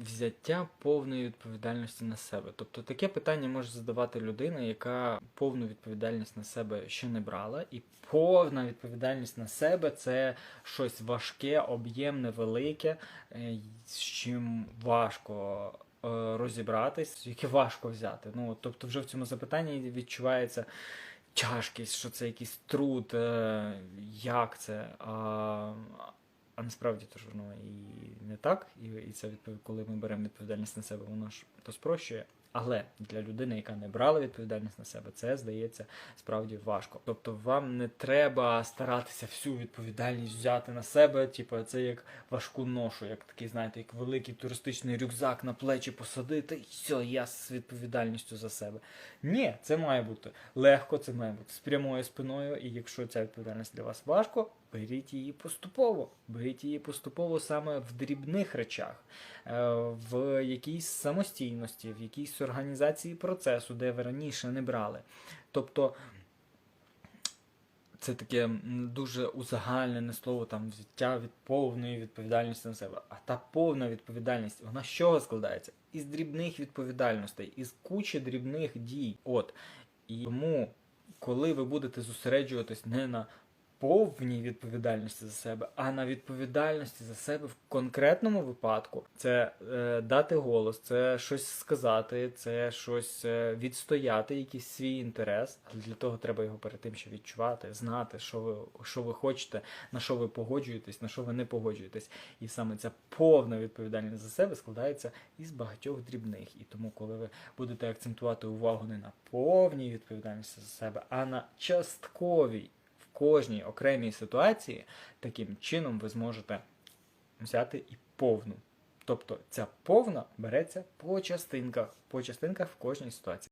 взяття повної відповідальності на себе. Тобто таке питання може задавати людина, яка повну відповідальність на себе ще не брала, і повна відповідальність на себе це щось важке, об'ємне, велике, е, з чим важко е, розібратись, яке важко взяти. Ну, тобто, вже в цьому запитанні відчувається тяжкість, що це якийсь труд, е, як це. А насправді то ж воно і не так, і, і це коли ми беремо відповідальність на себе, воно ж то спрощує. Але для людини, яка не брала відповідальність на себе, це здається справді важко. Тобто вам не треба старатися всю відповідальність взяти на себе, типу, це як важку ношу, як такий, знаєте, як великий туристичний рюкзак на плечі посадити, і все, я з відповідальністю за себе. Ні, це має бути легко, це має бути з прямою спиною, і якщо ця відповідальність для вас важко, беріть її поступово. Беріть її поступово саме в дрібних речах, е, в якійсь самостійності, в якійсь організації процесу, де ви раніше не брали. Тобто це таке дуже узагальнене слово там взяття від повної відповідальності на себе. А та повна відповідальність, вона з чого складається? Із дрібних відповідальностей, із кучі дрібних дій. От. І тому, коли ви будете зосереджуватись не на повній відповідальності за себе, а на відповідальності за себе в конкретному випадку, це е, дати голос, це щось сказати, це щось е, відстояти, якийсь свій інтерес. Але для того треба його перед тим ще відчувати, знати, що ви, що ви хочете, на що ви погоджуєтесь, на що ви не погоджуєтесь. І саме ця повна відповідальність за себе складається із багатьох дрібних. І тому, коли ви будете акцентувати увагу не на повній відповідальності за себе, а на частковій кожній окремій ситуації, таким чином ви зможете взяти і повну. Тобто ця повна береться по частинках, по частинках в кожній ситуації.